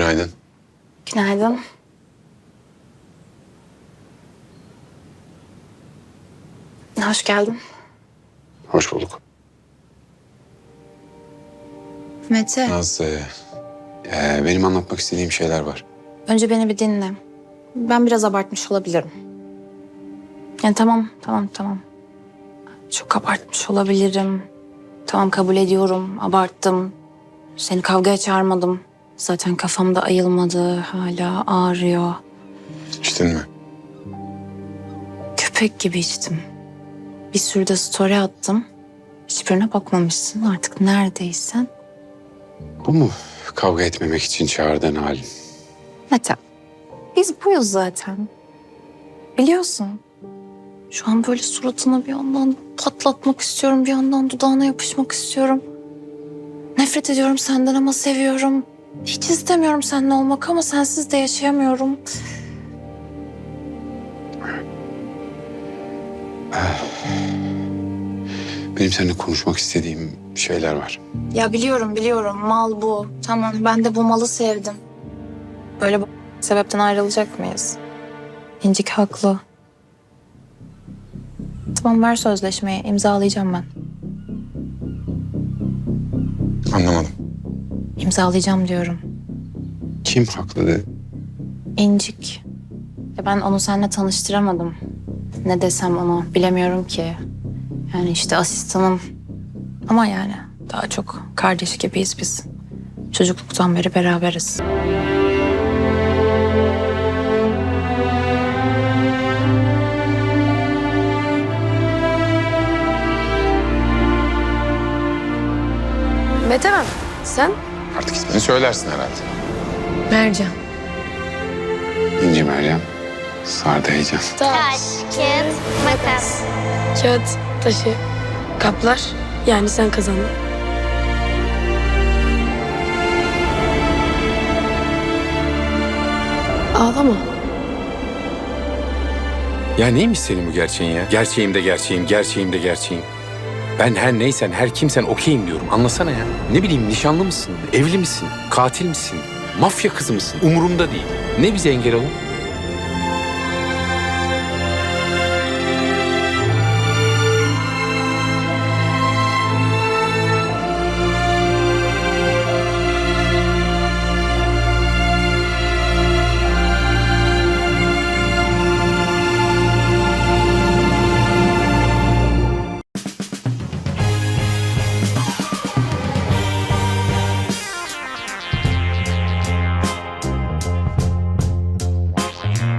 Günaydın. Günaydın. Hoş geldin. Hoş bulduk. Mete, Naz, e, e, benim anlatmak istediğim şeyler var. önce beni bir dinle. Ben biraz abartmış olabilirim. Yani tamam, tamam, tamam. Çok abartmış olabilirim. Tamam kabul ediyorum, abarttım. Seni kavgaya çağırmadım. Zaten kafamda ayılmadı, hala ağrıyor. İçtin mi? Köpek gibi içtim. Bir sürü de story attım. Hiçbirine bakmamışsın artık neredeysen. Bu mu kavga etmemek için çağırdığın halin? Mete, biz buyuz zaten. Biliyorsun. Şu an böyle suratına bir yandan patlatmak istiyorum, bir yandan dudağına yapışmak istiyorum. Nefret ediyorum senden ama seviyorum. Hiç istemiyorum seninle olmak ama sensiz de yaşayamıyorum. Benim seninle konuşmak istediğim şeyler var. Ya biliyorum biliyorum mal bu. Tamam ben de bu malı sevdim. Böyle bu sebepten ayrılacak mıyız? İncik haklı. Tamam ver sözleşmeyi imzalayacağım ben. Anlamadım. İmzalayacağım diyorum. Kim haklı de? İncik. Ya ben onu seninle tanıştıramadım. Ne desem ona bilemiyorum ki. Yani işte asistanım. Ama yani daha çok kardeş gibiyiz biz. Çocukluktan beri beraberiz. Mete ben. Sen? Artık ismini söylersin herhalde. Mercan. İnci Meryem, Sarda Heyecan. Taş, kağıt, makas. Kağıt, taşı, kaplar. Yani sen kazandın. Ağlama. Ya neymiş senin bu gerçeğin ya? Gerçeğim de gerçeğim, gerçeğim de gerçeğim. Ben her neysen, her kimsen okeyim diyorum. Anlasana ya. Ne bileyim nişanlı mısın, evli misin, katil misin, mafya kızı mısın? Umurumda değil. Ne bize engel olun?